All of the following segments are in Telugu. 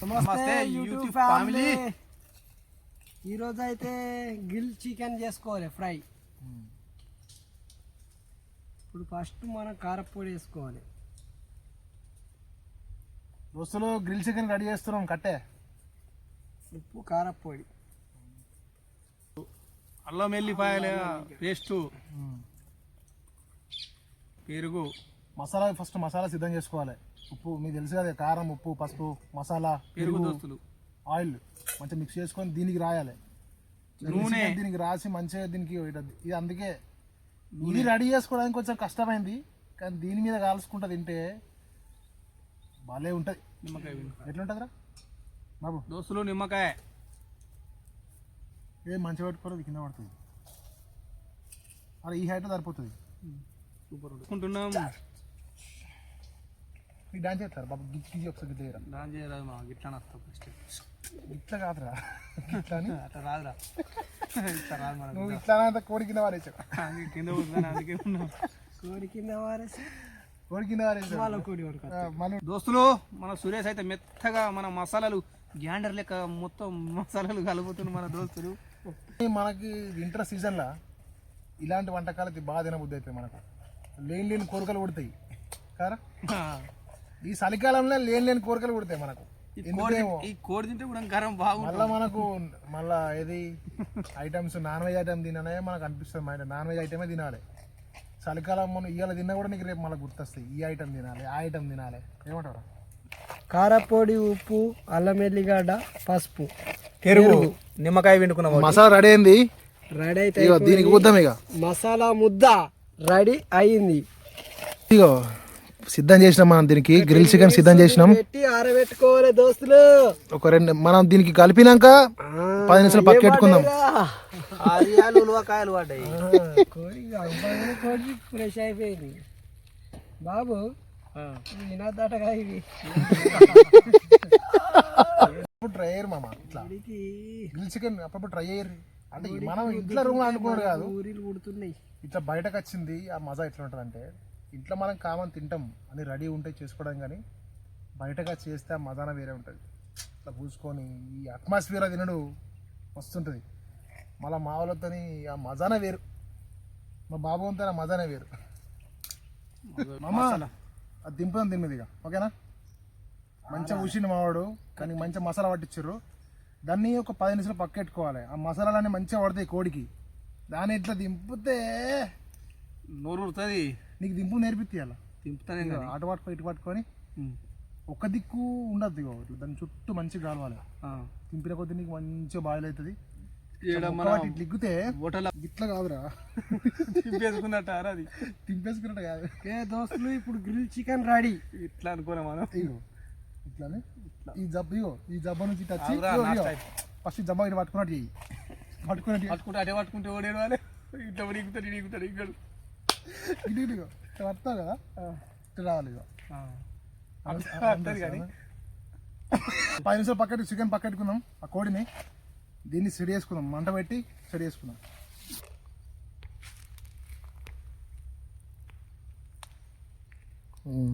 నమస్తే యూట్యూబ్ ఫ్యామిలీ ఈరోజు అయితే గ్రిల్ చికెన్ చేసుకోవాలి ఫ్రై ఇప్పుడు ఫస్ట్ మనం కారపొడి వేసుకోవాలి. దోస్తులు గ్రిల్ చికెన్ రెడీ చేస్తున్నాం కట్టే. ఉప్పు కారపొడి. అల్లం వెల్లిపాయల పేస్టు. పెరుగు. మసాలా ఫస్ట్ మసాలా సిద్ధం చేసుకోవాలి. ఉప్పు మీకు తెలుసు కదా కారం ఉప్పు పసుపు మసాలా పెరుగు దోస్తులు. ఆయిల్ మంచిగా మిక్స్ చేసుకొని దీనికి రాయాలి. నూనె. దీనికి రాసి మంచిగా దీనికి ఇది అందుకే ఇది రెడీ చేసుకోవడానికి కొంచెం కష్టమైంది కానీ దీని మీద కాల్చుకుంటా తింటే భలే ఉంటుంది. నిమ్మకాయ వెల్లిపాయ. ఎట్లుంటుందిరా? బాబు. దోస్తులు నిమ్మకాయ. ఏ మంచిగా పెట్టుకోరు కింద పడుతుంది. అరే ఈ హైట్ సరిపోతుంది. సూపర్. అనుకుంటున్నాం మీకు డాన్స్ చేస్తారు? బాబు గిచ్చి గిచ్చి ఒకసారి గిట్ల చేయరా దాని చేయరాదు మా గిట్లా వస్తాం ఫస్ట్ ఇట్లా కాదురా. ఇట్లా అని? అట్లా రాదురా. ఇట్లా రాదు మనకు నువ్వు ఇట్లా అంత కోడి కింద వారేసావు కింద పోతుందని అందుకే ఉన్నాం కోడి కింద వారేసి కోడి కింద వారేసావు వాళ్ళ కోడి వరకు ఆ, మళ్ళీ దోస్తులు మన సురేష్ అయితే మెత్తగా మన మసాలాలు గ్యాండర్ లెక్క మొత్తం మసాలాలు కలుపుతున్న మన దోస్తులు. మనకి వింటర్ సీజన్లో ఇలాంటి వంటకాలు అయితే బాగా తినబుద్ధి అవుతాయి మనకు. లేని లేని కోరికలు పుడతాయి. కారా? ఈ చలికాలంలో లేని లేని కోరికలు పుడతాయి మనకు. ఈ కోడి ఎందుకేమో? ఈ కోడి తింటే కూడా గరం బాగుంటుంది. మళ్ళీ మనకు మళ్ళా ఏది? ఐటమ్స్ నాన్ వెజ్ ఐటమ్ తిననే మనకు అనిపిస్తుంది మైండ్ నాన్ వెజ్ ఐటమే తినాలి. చలికాలం మనం ఇవాళ తిన్నా కూడా నీకు రేపు మళ్ళీ గుర్తొస్తాయి. ఈ ఐటమ్ తినాలి ఆ ఐటమ్ తినాలి. ఏమంటారు కారపొడి ఉప్పు అల్లం వెల్లిగడ్డ పసుపు పెరుగు. నిమ్మకాయ పిండుకున్నాం మసాలా రెడీ అయింది? రెడీ అయితే ఇగో దీనికి పోద్దాం ఇక. మసాలా ముద్ద రెడీ అయింది. ఇగో. సిద్ధం చేసినాం మనం దీనికి గ్రిల్ చికెన్ సిద్ధం చేసినాం. ఆరబెట్టుకోవాలి దోస్తులు. ఒక రెండు మనం దీనికి కలిపినాక పది నిమిషాలు పక్క పెట్టుకుందాం. ఆరియాలు ఉలవకాయలు పడ్డాయి. ఫ్రెష్ అయిపోయింది. బాబు ఇవి వినద్దటగా ఇవి ఇప్పుడు ట్రై అయ్యారు మామ ఇట్లా. గ్రిల్ చికెన్ అప్పుడప్పుడు ట్రై అయ్యారు. అంటే మనం ఇంట్లో రూమ్ అనుకున్నాడు కాదు. ఊరిలు పుడుతున్నాయి. ఇట్లా బయటకు వచ్చింది ఆ మజా ఎట్లా ఉంటుంది అంటే ఇంట్లో మనం కామన్ తింటాం అని రెడీ ఉంటే చేసుకోవడం కానీ బయటగా చేస్తే ఆ మజాన వేరే ఉంటుంది. ఇట్లా పూసుకొని ఈ అట్మాస్ఫియర్ తినడు వస్తుంటుంది మళ్ళీ మా వాళ్ళతోని ఆ మజానే వేరు. మా బాబు అంతా ఆ మజానే వేరు. మామ అది దింపుదాం తిన్నది ఇక. ఓకేనా? మంచిగా ఉషిండు మావాడు కానీ మంచిగా మసాలా పట్టించారు దాన్ని ఒక పది నిమిషాలు పక్కెట్టుకోవాలి. ఆ మసాలాలన్నీ మంచిగా పడతాయి కోడికి. దాన్ని ఇట్లా దింపితే నోరు ఉడుతుంది నీకు దింపు నేర్పిస్తాయి తింపుతానే అలా అటు పట్టుకో ఇటు పట్టుకొని ఒక దిక్కు ఉండద్దు ఇగో. ఇట్లా దాని చుట్టూ మంచిగా కాలవాలి. తింపిన కొద్దీ నీకు మంచిగా బాయిల్ అవుతుంది. వాటి ఇట్లా కాదురా. తిప్పేసుకున్నట్టు అది. తింపేసుకున్నట్టు కాదు. ఏ దోస్తులు ఇప్పుడు గ్రిల్ చికెన్ రెడీ. ఇట్లా అనుకోలే మనం. ఇగో. ఇట్లానే? ఈ జబ్బు ఇగో ఈ జబ్బ నుంచి type. ఫస్ట్ జబ్బ ఇటు పట్టుకున్నట్టు పట్టుకున్నట్టు. పట్టుకుంటే అటే పట్టుకుంటే ఓడేడు వాళ్ళే. ఇట్లా నీకుతాడు నీకుతాడు ఇక్కడ. ఇటు ఇటు ఇగో ఇట్లా పడతావు కదా ఇట్లా రావాలి ఇగో అంతది కానీ పది నిమిషాలు పక్కన చికెన్ పక్కట్టుకుందాం ఆ కోడిని దీన్ని సెడి చేసుకుందాం. మంట పెట్టి సెడి చేసుకుందాం.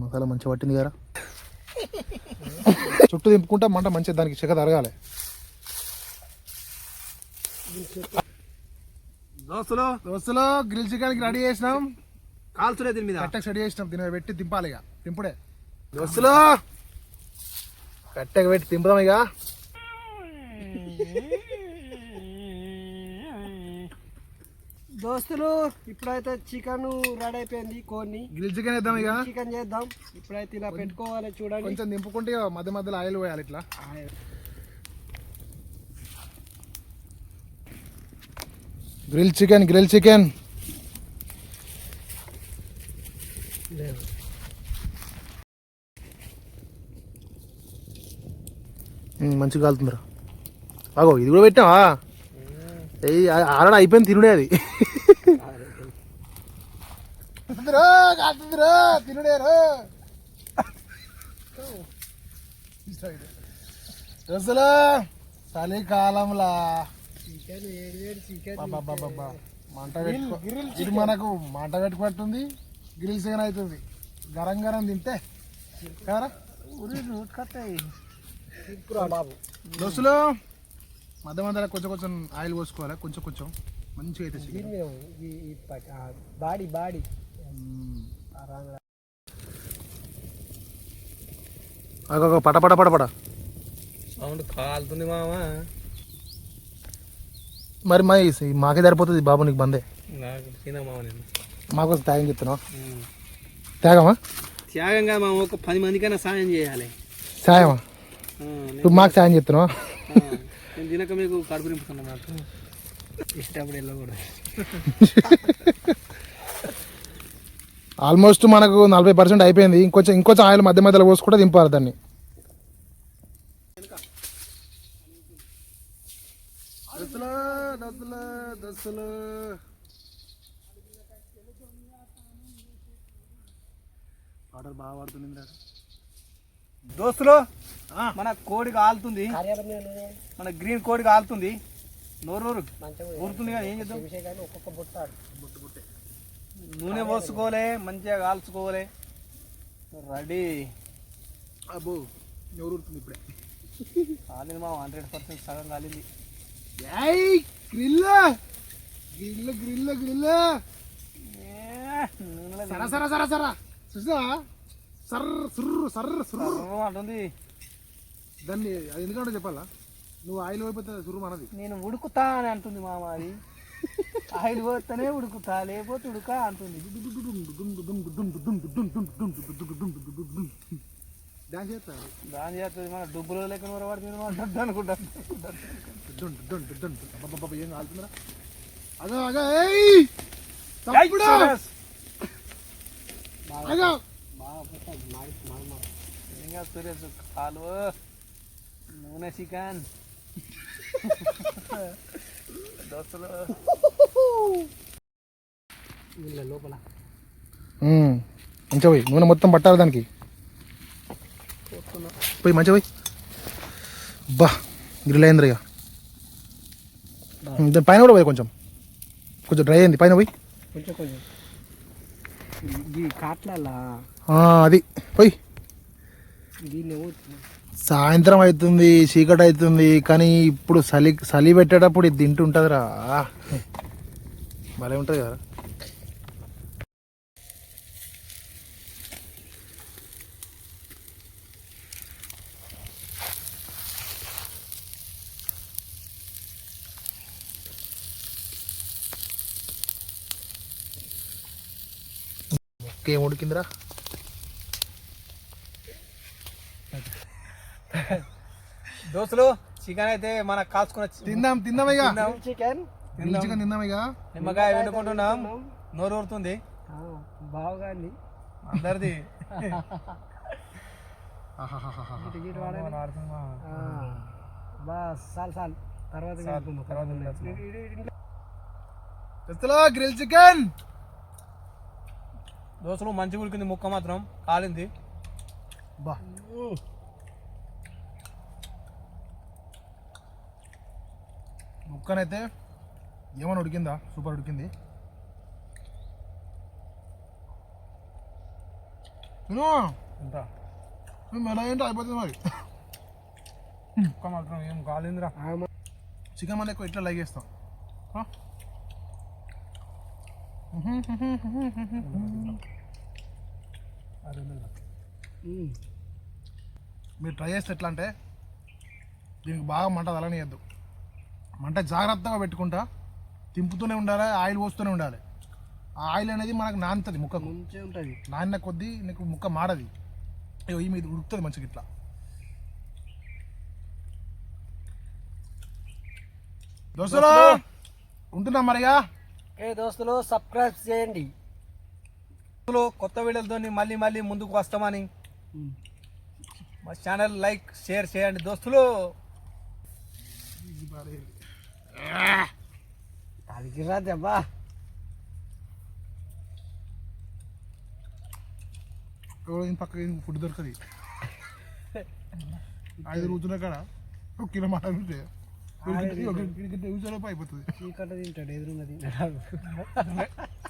మసాలా మంచిగా పట్టింది కదా? చుట్టూ దింపుకుంటా మంట మంచిగా దానికి చెక్క తరగాలి. దోస్తులు. దోస్తులో గ్రిల్ చికెన్కి రెడీ చేసినాం. కాల్చులే దీని మీద. కట్టెకి సెడి చేసినాం. దీని మీద పెట్టి దింపాలి ఇక. దింపుడే. దోస్తులో. కట్టెకి పెట్టి దింపుదాం ఇక. దోస్తులు ఇప్పుడైతే చికెన్ రెడీ అయిపోయింది కోడిని. గ్రిల్ చికెన్ వేద్దాం ఇక. చికెన్ చేద్దాం. ఇప్పుడైతే ఇలా పెట్టుకోవాలి చూడండి. కొంచెం దింపుకుంటే ఇక మధ్య మధ్యలో ఆయిల్ పోయాలి ఇట్లా. గ్రిల్ చికెన్ గ్రిల్ చికెన్ మంచిగా కాలుతుందిరా బాగో ఇది కూడా పెట్టావా ఆల్రెడీ అయిపోయింది తినుడే అది. తినుడేరా అసలు చలికాలంలా. మంట ఇది మనకు మంట పెట్టుకుంటుంది గ్రిల్ చికెన్ అవుతుంది. గరం గరం తింటే. ఇప్పుడు బాబు. దోస్తులు మధ్య మధ్యలో కొంచెం కొంచెం ఆయిల్ పోసుకోవాలి. కొంచెం కొంచెం. మంచిగా అయితే బాడీ బాడీ. పట పట పట పట. సౌండ్ కాలుతుంది మామ. మరి ఈ మాకే సరిపోతుంది బాబు నీకు బందే. మాకు త్యాగం చెప్తున్నావు? త్యాగమా? త్యాగంగా మామ ఒక పది మందికైనా సాయం చేయాలి. సాయమా? నువ్వు మాకు సాయం చెప్తున్నావా? నేను తినక మీకు కడుపు నింపుతున్నా నాకు. ఇష్టపడి వెళ్ళకూడదు. ఆల్మోస్ట్ మనకు నలభై పర్సెంట్ అయిపోయింది. ఇంకొంచెం ఇంకొంచెం ఆయిల్ మధ్య మధ్యలో పోసుకుంటే దింపాలి దాన్ని. ఆర్డర్ బాగా పడుతుంది దోస్తులు మన కోడి కాలుతుంది. మన గ్రీన్ కోడి కాలుతుంది. నోరు నోరు. మంచిగా ఊరుతుంది కానీ ఏం చేద్దాం? ఒక్కొక్క బుట్టాడు నూనె పోసుకోవాలి మంచిగా కాల్చుకోవాలి రెడీ. అబ్బో ఉడుతుంది ఇప్పుడే. కాలింది మా హండ్రెడ్ పర్సెంట్ సగం కాలింది. గ్రిల్ గ్రిల్ గ్రిల్ గ్రిల్ ఏ, నూనెలో సర సర సర సర. చూసా సర్ సుర్రు సర్ర సుర్రు. సర్రం అంటుంది. దాన్ని అది ఎందుకంటే చెప్పాలా? నువ్వు ఆయిల్ అయిపోతే సుర్రు మనది. నేను ఉడుకుతా అని అంటుంది మామ అది ఆయిల్ పోతేనే ఉడుకుతా లేకపోతే ఉడుకా అంటుంది. డాన్స్ చేస్తారు దాని చేస్తుంది మన డబ్బులో నూర పడుతుంది మన డబ్బు అనుకుంటా ఏం కాలుతుందిరా? అగా అగా ఏయ్! తప్పుడు మాడి ఇంకా సురేష్ నూనె చికెన్. దోస్తులు వీళ్ళ లోపల. మంచిగా పోయి నూనె మొత్తం పట్టాలి దానికి. పోయి మంచిగా పోయి. బా గ్రిల్ అయింది ఇక. దాని పైన కూడా పోయి కొంచెం. కొంచెం డ్రై అయింది. పైన పోయి. కొంచెం కొంచెం. ఈ కాట్లలా? ఆ, అది. పోయి. సాయంత్రం అవుతుంది చీకటి అవుతుంది కానీ ఇప్పుడు చలి చలి పెట్టేటప్పుడు ఇది తింటుంటుందిరా. భలే ఉంటుంది కదా. ఏం ఉడికిందిరా దోస్తులు చికెన్ అయితే మన కాల్చుకున్న తిందాం తిందాం ఇక. చికెన్ చికెన్ తిందాం ఇక నిమ్మకాయ వండుకుంటున్నాం నోరు ఊరుతుంది బాగా అండి అందరిది తర్వాత గ్రిల్ చికెన్ దోస్తులు మంచిగా ఉడికింది ముక్క మాత్రం. కాలింది. బా. ముక్కనైతే ఏమైనా ఉడికిందా? సూపర్ ఉడికింది. ఎలా ఏంటో అయిపోతుంది మరి. ముక్క మాత్రం ఏం కాలిందిరా. చికెన్ మన ఎక్కువ ఇట్లా లైగేస్తాం ఆ? మీరు ట్రై చేస్తే ఎట్లా అంటే దీనికి బాగా మంట తలనియద్దు. మంట జాగ్రత్తగా పెట్టుకుంటా తింపుతూనే ఉండాలి ఆయిల్ పోస్తూనే ఉండాలి. ఆ ఆయిల్ అనేది మనకు నానుతుంది మంచిగా ఉంటుంది. నాన్న కొద్దీ నీకు ముక్క మాడది. అయ్యో ఈ మీద ఉడుకుతుంది మంచిగా ఇట్లా. దోస్తులు ఉంటున్నాం మరిగా? ఏ దోస్తులు సబ్స్క్రైబ్ చేయండి. దోస్తులు కొత్త వీడియోలతో మళ్ళీ మళ్ళీ ముందుకు వస్తామని. మా ఛానల్ లైక్ షేర్ చేయండి దోస్తులు. అది రా దెబ్బా. ఎవరో దీని పక్క ఫుడ్ దొరకది ఐదు రోజుల కాడ ఒక కిలో మటన్ ఉంటే. అయిపోతుంది. చీకట తింటాడు ఎదురుగా తింటాడు.